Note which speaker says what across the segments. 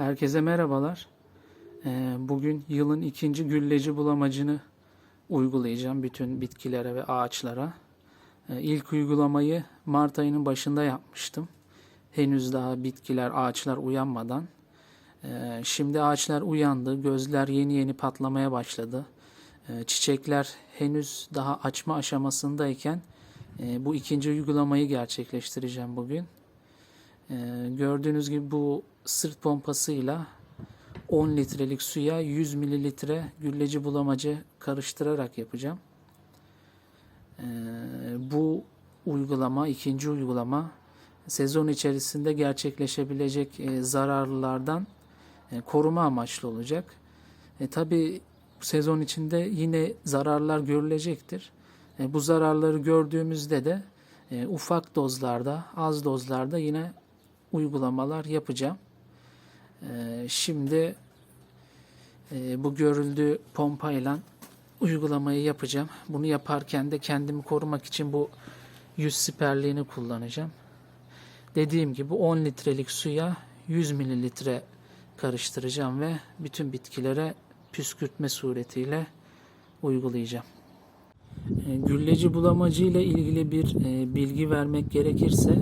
Speaker 1: Herkese merhabalar. Ee, Bugün yılın ikinci gülleci bulamacını uygulayacağım bütün bitkilere ve ağaçlara. Ee, İlk uygulamayı Mart ayının başında yapmıştım. Henüz daha bitkiler, ağaçlar uyanmadan. Ee, Şimdi ağaçlar uyandı, gözler yeni yeni patlamaya başladı. Çiçekler henüz daha açma aşamasındayken e, bu ikinci uygulamayı gerçekleştireceğim bugün. Ee, gördüğünüz gibi bu sırt pompasıyla 10 litrelik suya 100 mililitre gülleci bulamacı karıştırarak yapacağım. Ee, bu uygulama, ikinci uygulama sezon içerisinde gerçekleşebilecek e, zararlılardan e, koruma amaçlı olacak. E, Tabi sezon içinde yine zararlar görülecektir. E, bu zararları gördüğümüzde de e, ufak dozlarda, az dozlarda yine uygulamalar yapacağım. Ee, şimdi e, bu görüldüğü pompayla uygulamayı yapacağım. Bunu yaparken de kendimi korumak için bu yüz siperliğini kullanacağım. Dediğim gibi 10 litrelik suya 100 mililitre karıştıracağım ve bütün bitkilere püskürtme suretiyle uygulayacağım. E, Gülleci bulamacı ile ilgili bir e, bilgi vermek gerekirse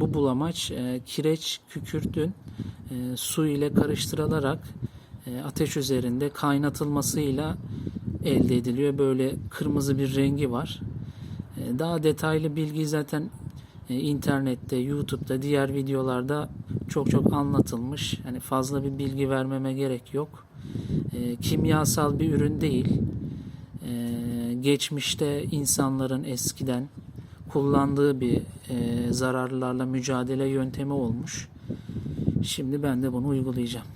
Speaker 1: bu bulamaç e, kireç kükürtün e, su ile karıştırılarak e, ateş üzerinde kaynatılmasıyla elde ediliyor. Böyle kırmızı bir rengi var. E, daha detaylı bilgi zaten e, internette, YouTube'da, diğer videolarda çok çok anlatılmış. Yani fazla bir bilgi vermeme gerek yok. E, kimyasal bir ürün değil. E, geçmişte insanların eskiden kullandığı bir e, zararlarla mücadele yöntemi olmuş. Şimdi ben de bunu uygulayacağım.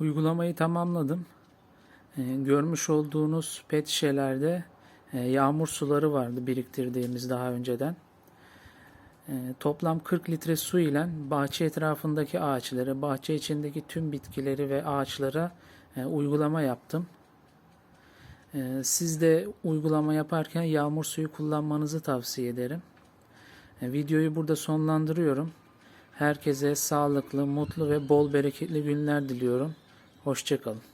Speaker 1: Uygulamayı tamamladım. Ee, görmüş olduğunuz pet şişelerde e, yağmur suları vardı biriktirdiğimiz daha önceden. Ee, toplam 40 litre su ile bahçe etrafındaki ağaçları, bahçe içindeki tüm bitkileri ve ağaçlara e, uygulama yaptım. Ee, siz de uygulama yaparken yağmur suyu kullanmanızı tavsiye ederim. E, Videoyu burada sonlandırıyorum. Herkese sağlıklı, mutlu ve bol bereketli günler diliyorum. Hoşçakalın.